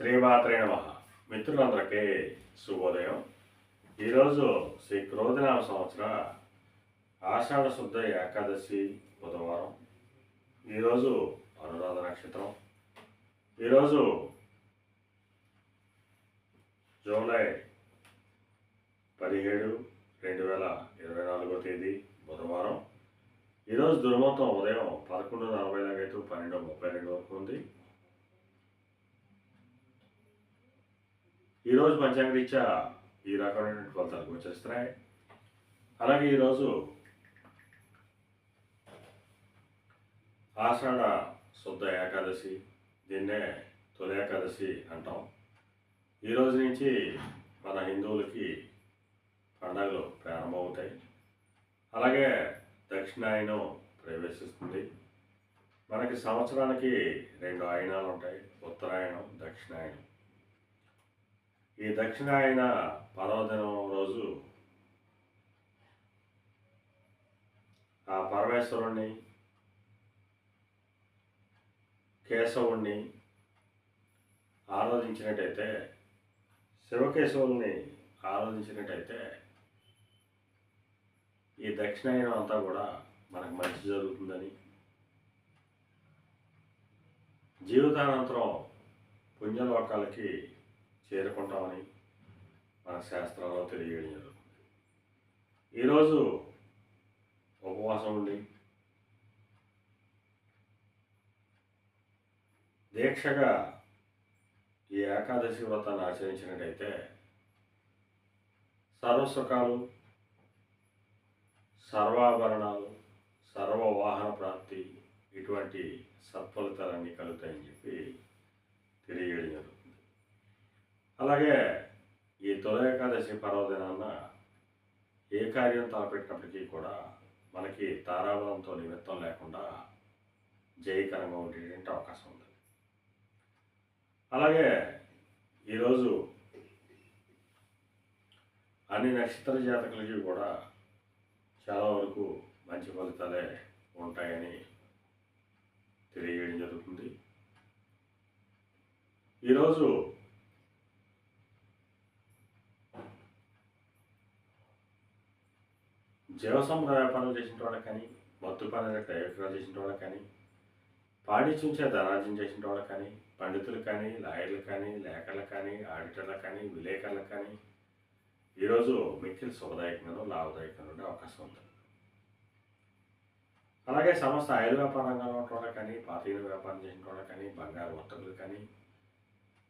శ్రీమాత్రే నమ. మిత్రులందరికీ శుభోదయం. ఈరోజు శ్రీ క్రోధనామ సంవత్సర ఆషాఢ శుద్ధ ఏకాదశి బుధవారం. ఈరోజు అనురాధ నక్షత్రం. ఈరోజు జూలై పదిహేడు రెండు వేల ఇరవై నాలుగో తేదీ బుధవారం. ఈరోజు దుర్మతం ఉదయం పదకొండు నలభై ఐదు పన్నెండు ముప్పై రెండు వరకు ఉంది. ఈరోజు పంచాంగరీత్యా ఈ రకమైనటువంటి ఫలితాలు గోచరిస్తున్నాయి అలాగే ఈరోజు ఆషాఢ శుద్ధ ఏకాదశి దీన్నే తొలి ఏకాదశి అంటాం. ఈ రోజు నుంచి మన హిందువులకి పండగలు ప్రారంభమవుతాయి. అలాగే దక్షిణాయనం ప్రవేశిస్తుంది. మనకి సంవత్సరానికి రెండు ఆయనాలు ఉంటాయి ఉత్తరాయణం దక్షిణాయనం. ఈ దక్షిణాయన పర్వదినం రోజు ఆ పరమేశ్వరుణ్ణి కేశవుణ్ణి ఆరాధించినట్టయితే శివకేశవుల్ని ఆరాధించినట్టయితే ఈ దక్షిణాయనం అంతా కూడా మనకు మంచి జరుగుతుందని. జీవితానంతరం పుణ్యలోకాలకి చేరుకుంటామని మన శాస్త్రంలో తెలియజేయడం జరుగుతుంది. ఈరోజు ఉపవాసం ఉండి దీక్షగా ఈ ఏకాదశి వ్రతాన్ని ఆచరించినట్టయితే సర్వసుఖాలు సర్వాభరణాలు సర్వ వాహన ప్రాప్తి ఇటువంటి సత్ఫలితాలన్నీ కలుగుతాయని చెప్పి తెలియజేయడం జరుగుతుంది అలాగే ఈ తొలి ఏకాదశి పర్వదినాన్న ఏ కార్యం తలపెట్టినప్పటికీ కూడా మనకి తారాబలంతో నిమిత్తం లేకుండా జయకరంగా ఉండేటువంటి అవకాశం ఉంది. అలాగే ఈరోజు అన్ని నక్షత్ర జాతకులకి కూడా చాలా వరకు మంచి ఫలితాలే ఉంటాయని తెలియజేయడం జరుగుతుంది. ఈరోజు జీవసంపద వ్యాపారం చేసిన వాళ్ళకి కానీ మత్తు పని డైరెక్టర్ చేసిన వాళ్ళకి కానీ పాడి చూసే ధనార్జన చేసిన వాళ్ళకి కానీ పండితులు కానీ లాయర్లు కానీ లేఖర్లు కానీ ఆడిటర్లకు కానీ విలేకరులకు కానీ ఈరోజు మిక్కిలి శుభదాయకంగా లాభదాయకంగా ఉండే అవకాశం ఉంది. అలాగే సమస్త ఆయుధ వ్యాపార రంగంలో ఉన్న వాళ్ళకి కానీ పాతీన వ్యాపారం చేసిన వాళ్ళకి కానీ బంగారు వర్తకులు కానీ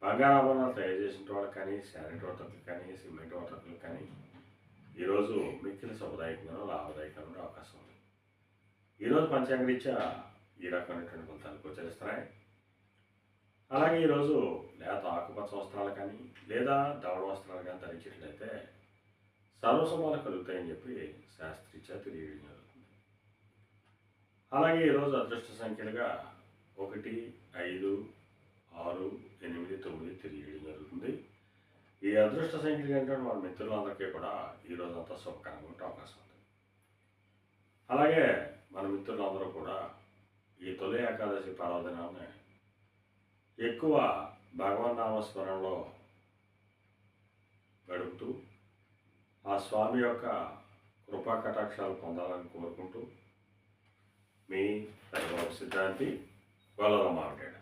బంగారు ఆభరణాలు తయారు చేసిన వాళ్ళకి కానీ శానిటరీ వర్తకులు కానీ సిమెంట్ వర్తకులు కానీ ఈరోజు మిక్కిన శుభదాయకంగా లాభదాయకంగా అవకాశం ఉంది. ఈరోజు పంచాంగరీత్యా ఈ రకమైనటువంటి ఫలితాలు గోచరిస్తున్నాయి. అలాగే ఈరోజు లేత ఆకుపచ్చ వస్త్రాలు కానీ లేదా దవడ వస్త్రాలు కానీ ధరించినట్లయితే సర్వసమాలు కలుగుతాయని చెప్పి శాస్త్రీత్యా తెలియజేయడం జరుగుతుంది. అలాగే ఈరోజు అదృష్ట సంఖ్యలుగా ఒకటి ఐదు ఆరు ఎనిమిది తొమ్మిది తెలియజేయడం జరుగుతుంది ఈ అదృష్ట సంఖ్యలు ఏంటంటే మన మిత్రులందరికీ కూడా ఈరోజు అంతా శుభకరంగా ఉండే అవకాశం ఉంది అలాగే మన మిత్రులందరూ కూడా ఈ తొలి ఏకాదశి పర్వదినాన్ని ఎక్కువ భగవన్ నామస్మరణలో గడుపుతూ ఆ స్వామి యొక్క కృపా కటాక్షాలు పొందాలని కోరుకుంటూ మీ సిద్ధాంతి గొల్లల మార్గేడ